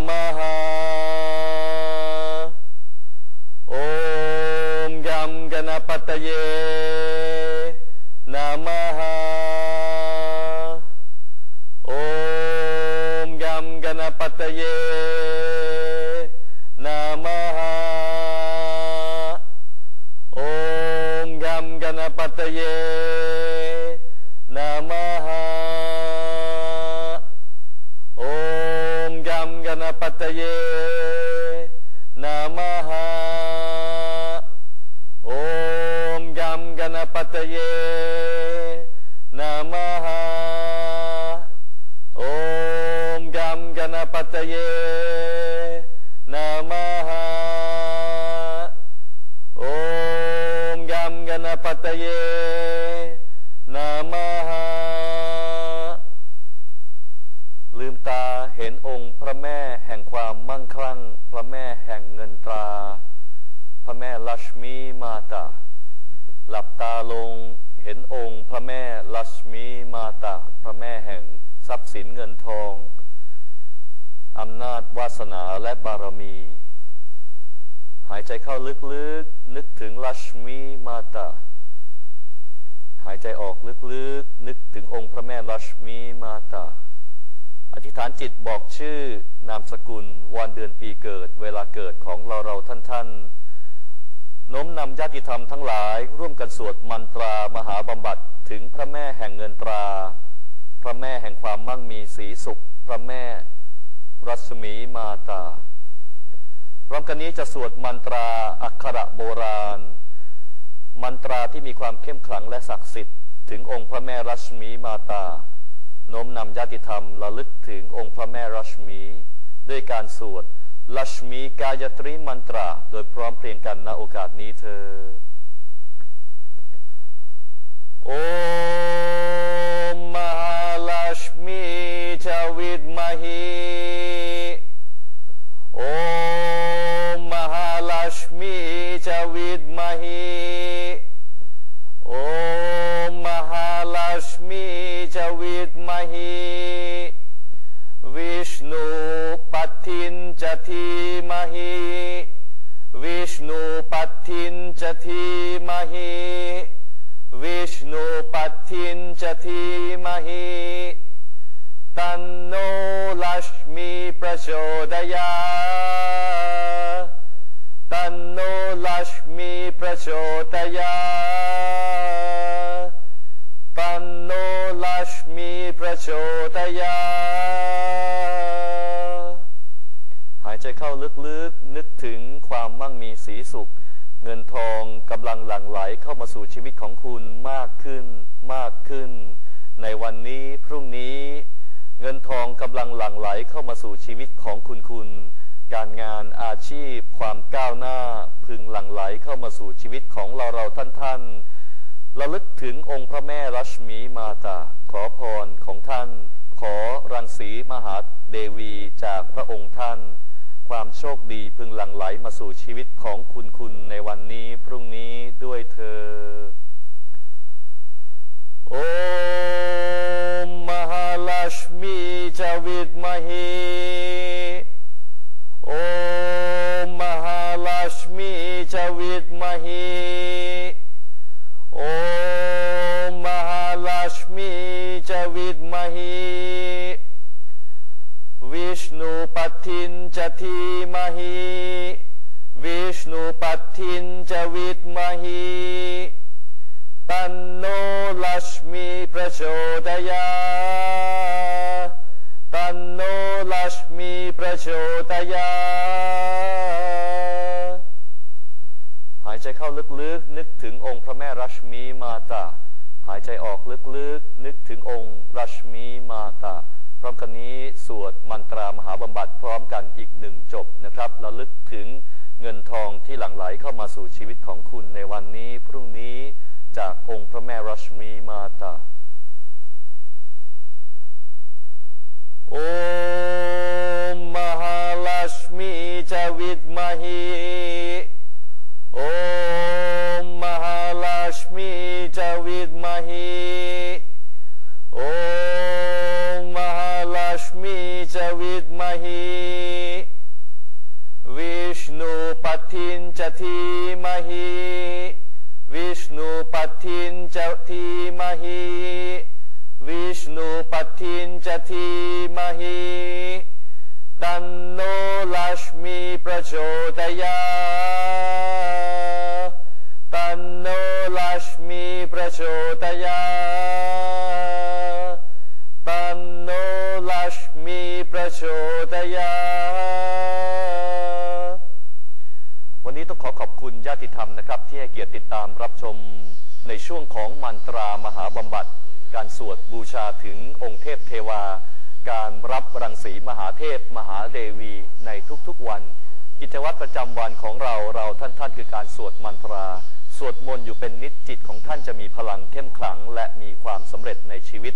नमः। ॐ गं गणपतये नमः नमः ॐ गं गणपतये नमः ลืมตาเห็นองค์พระแม่แห่งความมั่งคั่ง พระแม่แห่งเงินตรา พระแม่ลัชมีมาตา หลับตาลงเห็นองค์พระแม่ลัชมีมาตา พระแม่แห่งทรัพย์สินเงินทอง อำนาจวาสนาและบารมี หายใจเข้าลึกๆ นึกถึงลัชมีมาตา หายใจออกลึกๆ นึกถึงองค์พระแม่ลัชมีมาตา อธิษฐานจิตบอกชื่อนามสกุล วันเดือนปีเกิด เวลาเกิดของเราเราท่านท่านน้มนำญาติธรรมทั้งหลาย ร่วมกันสวดมันตรามหาบำบัดถึงพระแม่แห่งเงินตรา พระแม่แห่งความมั่งมีสีสุข พระแม่ รัศมีมาตา พร้อมกันนี้จะสวดมันตราอักขระโบราณ มันตราที่มีความเข้มขลังและศักดิ์สิทธิ์ถึงองค์พระแม่รัศมีมาตา โน้มนำญาติธรรมระลึกถึงองค์พระแม่รัชมี ด้วยการสวดลัชมีกายตรีมันตรา โดยพร้อมเพรียงกันณโอกาสนี้เธอ โอมมหาลัชมีจาวิดมหี ระโชดยาหายใจเข้าลึกๆนึกถึงความมั่งมีสีสุข เงินทองกำลังหลั่งไหลเข้ามาสู่ชีวิตของคุณมากขึ้นมากขึ้น ในวันนี้พรุ่งนี้ เงินทองกำลังหลั่งไหลเข้ามาสู่ชีวิตของคุณคุณ การงานอาชีพ ความก้าวหน้า พึงหลั่งไหลเข้ามาสู่ชีวิตของเราเราท่านท่านระลึกถึงองค์พระแม่รัชมีมาตา ขอพรของท่าน ขอรังสีมหาเดวีจากพระองค์ท่าน ความโชคดีพึงหลั่งไหลมาสู่ชีวิตของคุณคุณในวันนี้พรุ่งนี้ด้วยเธอ เข้าลึกๆ นึกถึงองค์พระแม่รัชมีมาตา หายใจออกลึกๆ นึกถึงองค์รัชมีมาตา พร้อมกันนี้สวดมันตรามหาบำบัดพร้อมกันอีกหนึ่งจบนะครับระลึกถึงเงินทองที่หลั่งไหลเข้ามาสู่ชีวิตของคุณในวันนี้พรุ่งนี้จากองค์พระแม่รัชมีมาตา ทินจะทีมหิวิชณุปทินจะทีมหิตันโนลัชมีประโชดยาตันโนลัชมีประโชดยาตันโนลัชมีประโชดยาวันนี้ต้องขอขอบคุณญาติธรรมนะครับ ที่ให้เกียรติติดตามรับชม ในช่วงของมันตรามหาบำบัด การสวดบูชาถึงองค์เทพเทวา การรับรังสีมหาเทพมหาเดวีในทุกๆวัน กิจวัตรประจำวันของเราเราท่านท่านคือการสวดมันตรา สวดมนต์อยู่เป็นนิจจิตของท่านจะมีพลังเข้มขลัง และมีความสำเร็จในชีวิต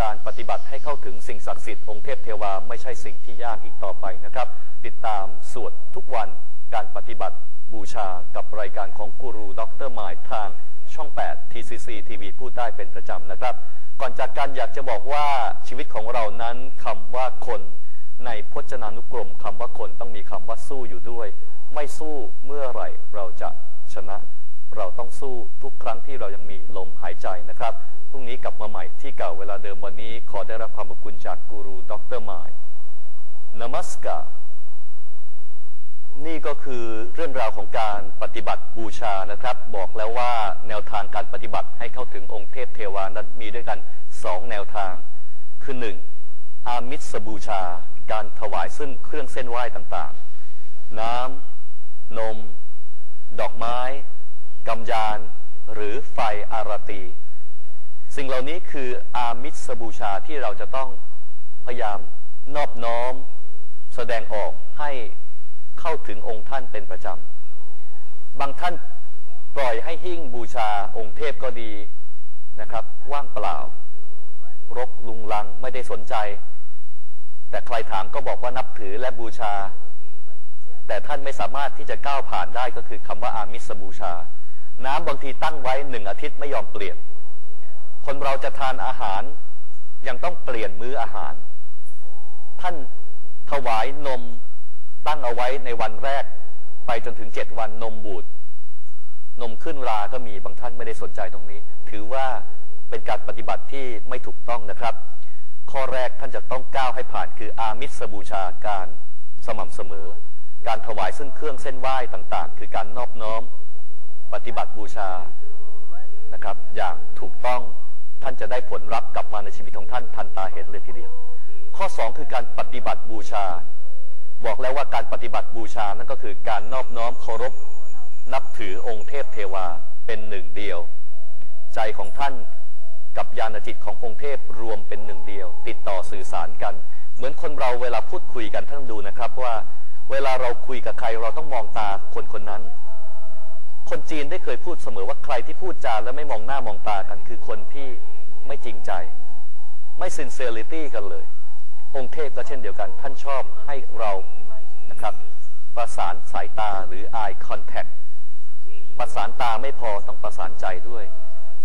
การปฏิบัติให้เข้าถึงสิ่งศักดิ์สิทธิ์องค์เทพเทวาไม่ใช่สิ่งที่ยากอีกต่อไปนะครับ ติดตามสวดทุกวันการปฏิบัติบูชากับรายการของกูรูด็อกเตอร์หมายทาง ช่อง 8 TCC TV พูดได้เป็นประจำนะครับ ก่อนจากการอยากจะบอกว่าชีวิตของเรานั้นคำว่าคนในพจนานุกรมคำว่าคนต้องมีคำว่าสู้อยู่ด้วย ไม่สู้เมื่อไหร่เราจะชนะ เราต้องสู้ทุกครั้งที่เรายังมีลมหายใจนะครับพรุ่งนี้กลับมาใหม่ที่เก่าเวลาเดิมวันนี้ ขอได้รับความขอบคุณจากกูรูดรหมายนมัสการ นี่ก็คือเรื่องราวของการปฏิบัติบูชานะครับ บอกแล้วว่าแนวทางการปฏิบัติให้เข้าถึงองค์เทพเทวานั้นมีด้วยกันสองแนวทาง คือหนึ่งอามิสบูชา การถวายซึ่งเครื่องเส้นไหว้ต่างๆ น้ำ นม ดอกไม้กำยาน หรือไฟอารตี สิ่งเหล่านี้คืออามิสบูชาที่เราจะต้องพยายามนอบน้อม แสดงออกให้ เข้าถึงองค์ท่านเป็นประจำ บางท่านปล่อยให้หิ้งบูชาองค์เทพก็ดีนะครับ ว่างเปล่า รกลุงลังไม่ได้สนใจ แต่ใครถามก็บอกว่านับถือและบูชา แต่ท่านไม่สามารถที่จะก้าวผ่านได้ก็คือคำว่าอามิสบูชา น้ำบางทีตั้งไว้หนึ่งอาทิตย์ไม่ยอมเปลี่ยน คนเราจะทานอาหารยังต้องเปลี่ยนมื้ออาหาร ท่านถวายนม ตั้งเอาไว้ในวันแรกไปจนถึงเจ็ดวันนมบูดนมขึ้นราก็มีบางท่านไม่ได้สนใจตรงนี้ ถือว่าเป็นการปฏิบัติที่ไม่ถูกต้องนะครับ ข้อแรกท่านจะต้องก้าวให้ผ่านคืออามิสบูชาการสม่ำเสมอ การถวายซึ่งเครื่องเส้นไหว้ต่างๆ คือการนอบน้อม ปฏิบัติบูชานะครับ อย่างถูกต้องท่านจะได้ผลรับกลับมาในชีวิตของท่านทันตาเห็นเลยทีเดียว ข้อ 2 คือการปฏิบัติบูชา บอกแล้วว่าการปฏิบัติบูชานั่นก็คือการนอบน้อมเคารพ นับถือองค์เทพเทวาเป็นหนึ่งเดียว ใจของท่านกับญาณจิตขององค์เทพรวมเป็นหนึ่งเดียว ติดต่อสื่อสารกัน เหมือนคนเราเวลาพูดคุยกันท่านดูนะครับว่า เวลาเราคุยกับใครเราต้องมองตาคนคนนั้น คนจีนได้เคยพูดเสมอว่าใครที่พูดจาแล้วไม่มองหน้ามองตากัน คือคนที่ไม่จริงใจ ไม่ sincerity กันเลย องค์เทพก็เช่นเดียวกัน ท่านชอบให้เรานะครับประสานสายตาหรือ eye contact ประสานตาไม่พอต้องประสานใจด้วย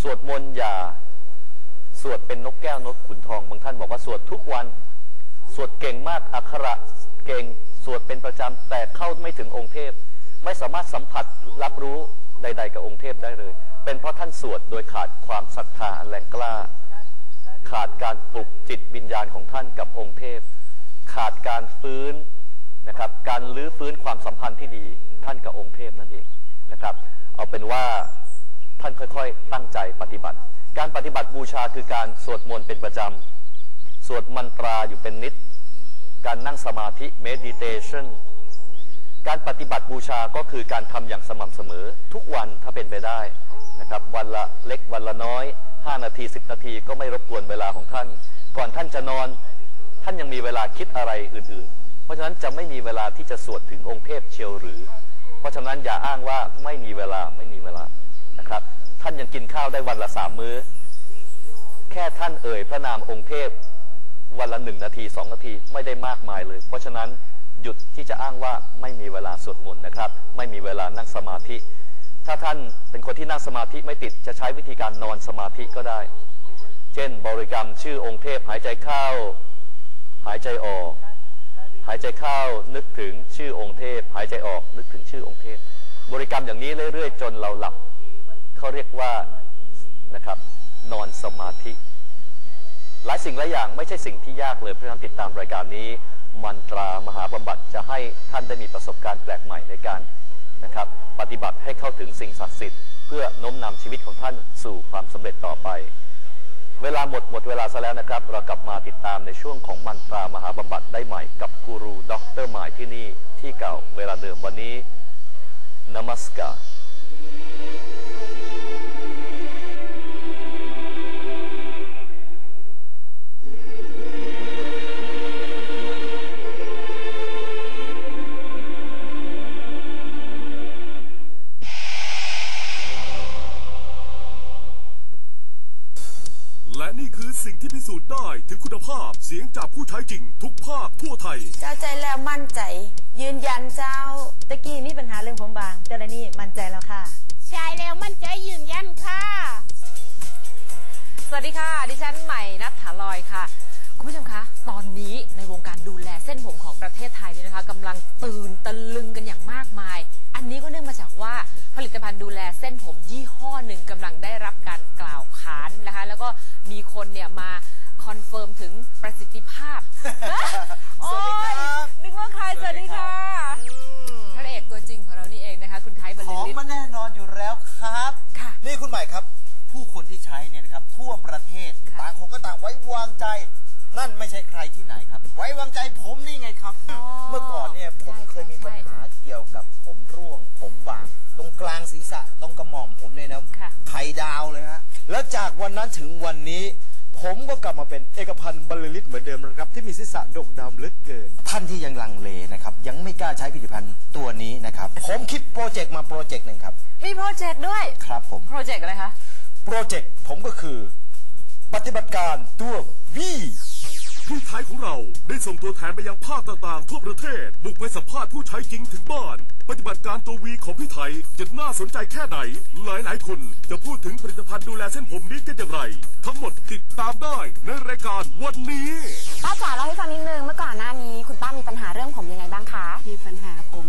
สวดมนต์อย่าสวดเป็นนกแก้วนกขุนทอง บางท่านบอกว่าสวดทุกวัน สวดเก่งมากอักขระเก่งสวดเป็นประจำแต่เข้าไม่ถึงองค์เทพ ไม่สามารถสัมผัสรับรู้ใด ๆ กับองค์เทพได้เลย เป็นเพราะท่านสวดโดยขาดความศรัทธาอันแรงกล้า ขาดการปลุกจิตวิญญาณของท่านกับองค์เทพ ขาดการฟื้นนะครับการลื้อฟื้นความสัมพันธ์ที่ดีท่านกับองค์เทพนั่นเองนะครับ เอาเป็นว่าท่านค่อยๆ ตั้งใจปฏิบัติ การปฏิบัติบูชาคือการสวดมนต์เป็นประจำ สวดมันตราอยู่เป็นนิด การนั่งสมาธิ meditation การปฏิบัติบูชาก็คือการทำอย่างสม่ำเสมอ ทุกวันถ้าเป็นไปได้นะครับ วันละเล็กวันละน้อย 5 นาที 10 นาทีก็ไม่รบกวนเวลาของท่าน ก่อนท่านจะนอน ท่านยังมีเวลาคิดอะไรอื่น ๆ เพราะฉะนั้นจะไม่มีเวลาที่จะสวดถึงองค์เทพเชียวหรือ เพราะฉะนั้นอย่าอ้างว่าไม่มีเวลาไม่มีเวลานะครับ ท่านยังกินข้าวได้วันละสามมื้อ แค่ท่านเอ่ยพระนามองค์เทพวันละหนึ่งนาทีสองนาทีไม่ได้มากมายเลย เพราะฉะนั้นหยุดที่จะอ้างว่าไม่มีเวลาสวดมนต์นะครับ ไม่มีเวลานั่งสมาธิ ถ้าท่านเป็นคนที่นั่งสมาธิไม่ติดจะใช้วิธีการนอนสมาธิก็ได้ เช่น บริกรรมชื่อองค์เทพหายใจเข้า หายใจออก หายใจเข้านึกถึงชื่อองค์เทพ หายใจออกนึกถึงชื่อองค์เทพ บริกรรมอย่างนี้เรื่อยๆ จนเราหลับเขาเรียกว่านะครับนอนสมาธิ หลายสิ่งหลายอย่างไม่ใช่สิ่งที่ยากเลยเพราะฉะนั้นติดตามรายการนี้ มันตรามหาบำบัดจะให้ท่านได้มีประสบการณ์แปลกใหม่ในการ นะครับ ปฏิบัติให้เข้าถึงสิ่งศักดิ์สิทธิ์เพื่อโน้มนำชีวิตของท่านสู่ความสำเร็จต่อไป เวลาหมดหมดเวลาซะแล้วนะครับ เรากลับมาติดตามในช่วงของมันตรามหาบำบัดได้ใหม่กับกูรูด็อกเตอร์หมายที่นี่ที่เก่าเวลาเดิมวันนี้น ภาพเสียงจากผู้ใช้จริง ทุกภาคทั่วไทย เจ้าใจแล้วมั่นใจ ยืนยันเจ้า ตะกี้มีปัญหาเรื่องผมบาง เจ้าไรนี่มั่นใจแล้วค่ะ ใช้แล้วมั่นใจยืนยันค่ะ สวัสดีค่ะ ดิฉันใหม่นัทถาลอยค่ะ คุณผู้ชมคะ ตอนนี้ในวงการดูแลเส้นผมของประเทศไทยเนี่ยนะคะกำลังตื่นตะลึงกันอย่างมากมาย อันนี้ก็เนื่องมาจากว่าผลิตภัณฑ์ดูแลเส้นผมยี่ห้อหนึ่งกำลังได้รับการกล่าวขานนะคะ แล้วก็มีคนเนี่ยมา ที่ใช้เนี่ยนะครับทั่วประเทศค่ะ ต่างคนก็ต่างไว้วางใจ นั่นไม่ใช่ใครที่ไหนครับ ไว้วางใจผมนี่ไงครับเมื่อก่อนเนี่ยผมใช่เคยมีใช่ปัญหาเกี่ยวกับผมร่วง ผมบาง ตรงกลางศีรษะตรงกระหม่อมผมเนี่ยนะค่ะ ไข่ดาวเลยฮะแล้วจากวันนั้นถึงวันนี้ ผมก็กลับมาเป็นเอกพันธ์บรรลือฤทธิ์เหมือนเดิมนะครับ ที่มีศีรษะโด่งดำเหลือเกิน ท่านที่ยังลังเลนะครับ ยังไม่กล้าใช้ผลิตภัณฑ์ตัวนี้นะครับ ผมคิดโปรเจกต์มาโปรเจกต์หนึ่งครับ มีโปรเจกต์ด้วย ครับผม โปรเจกต์อะไรคะ โปรเจกต์ผมก็คือ ปฏิบัติการตัววีพี่ไทยของเราได้ส่งตัวแทนไปยังภาคต่างๆ ทั่วประเทศ บุกไปสัมภาษณ์ผู้ใช้จริงถึงบ้าน ปฏิบัติการตัววีของพี่ไทยจะน่าสนใจแค่ไหน หลายๆ คนจะพูดถึงผลิตภัณฑ์ดูแลเส้นผมนี้กันอย่างไร ทั้งหมดติดตามได้ในรายการวันนี้ป้าจ๋าเล่าให้ฟังนิดนึงเมื่อก่อนหน้านี้ คุณป้ามีปัญหาเรื่องผมยังไงบ้างคะ มีปัญหาผม